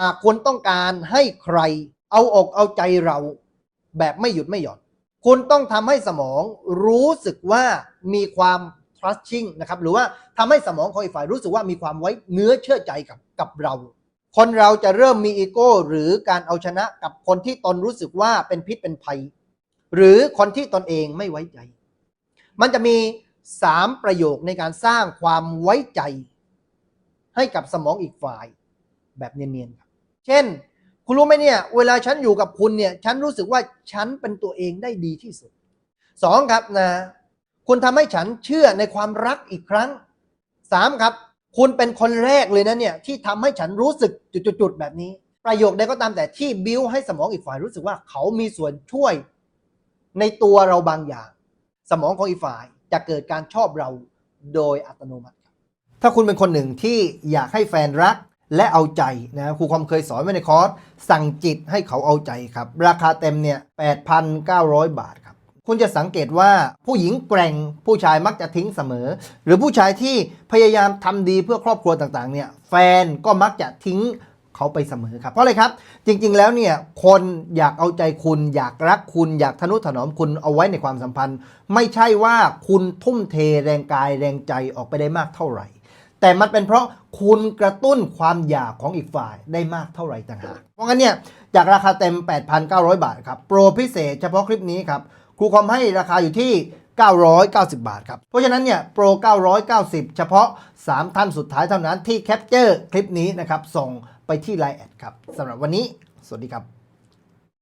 หากคุณต้องการให้ใครเอาอกเอาใจเรา แบบไม่หยุดไม่หย่อน คุณต้องทำให้สมองรู้สึกว่ามีความ trusting นะครับ หรือว่าทำให้สมองของอีกฝ่ายรู้สึกว่ามีความไว้เนื้อเชื่อใจกับกับเรา คนเราจะเริ่มมีอีโก้หรือการเอาชนะกับคนที่ตนรู้สึกว่าเป็นพิษเป็นภัย หรือคนที่ตนเองไม่ไว้ใจ มันจะมีสามประโยคในการสร้างความไว้ใจ ให้กับสมองอีกฝ่ายแบบเนียนๆ เช่น คุณรู้ไหมเนี่ย เวลาฉันอยู่กับคุณเนี่ย ฉันรู้สึกว่าฉันเป็นตัวเองได้ดีที่สุดสองครับนะ คุณทำให้ฉันเชื่อในความรักอีกครั้งสามครับ คุณเป็นคนแรกเลยนะเนี่ยที่ทำให้ฉันรู้สึกจุดๆแบบนี้ ประโยคใดก็ตามแต่ที่บิ้วให้สมองอีกฝ่ายรู้สึกว่าเขามีส่วนช่วยในตัวเราบางอย่าง สมองของอีกฝ่ายจะเกิดการชอบเราโดยอัตโนมัติ ถ้าคุณเป็นคนหนึ่งที่อยากให้แฟนรัก และเอาใจนะครูความเคยสอนไว้ในคอร์สสั่งจิตให้เขาเอาใจครับ ราคาเต็มเนี่ย8,900 บาทครับ คุณจะสังเกตว่าผู้หญิงแกร่งผู้ชายมักจะทิ้งเสมอ หรือผู้ชายที่พยายามทำดีเพื่อครอบครัวต่างๆเนี่ยแฟนก็มักจะทิ้งเขาไปเสมอครับเพราะอะไรครับ จริง ๆ แล้วเนี่ยคนอยากเอาใจคุณ อยากรักคุณอยากทนุถนอมคุณเอาไว้ในความสัมพันธ์ ไม่ใช่ว่าคุณทุ่มเทแรงกายแรงใจออกไปได้มากเท่าไหร่ แต่มันเป็นเพราะคุณกระตุ้นความอยากของอีกฝ่ายได้มากเท่าไหร่ต่างหาก เพราะงั้นเนี่ยจากราคาเต็ม 8,900 บาทครับ โปรพิเศษเฉพาะคลิปนี้ครับ ครูคอมให้ราคาอยู่ที่ 990 บาทครับ เพราะฉะนั้นเนี่ยโปร 990 เฉพาะ 3 ท่านสุดท้ายเท่านั้นที่แคปเจอร์คลิปนี้นะครับ ส่งไปที่ Line แอดครับสำหรับวันนี้ สวัสดีครับ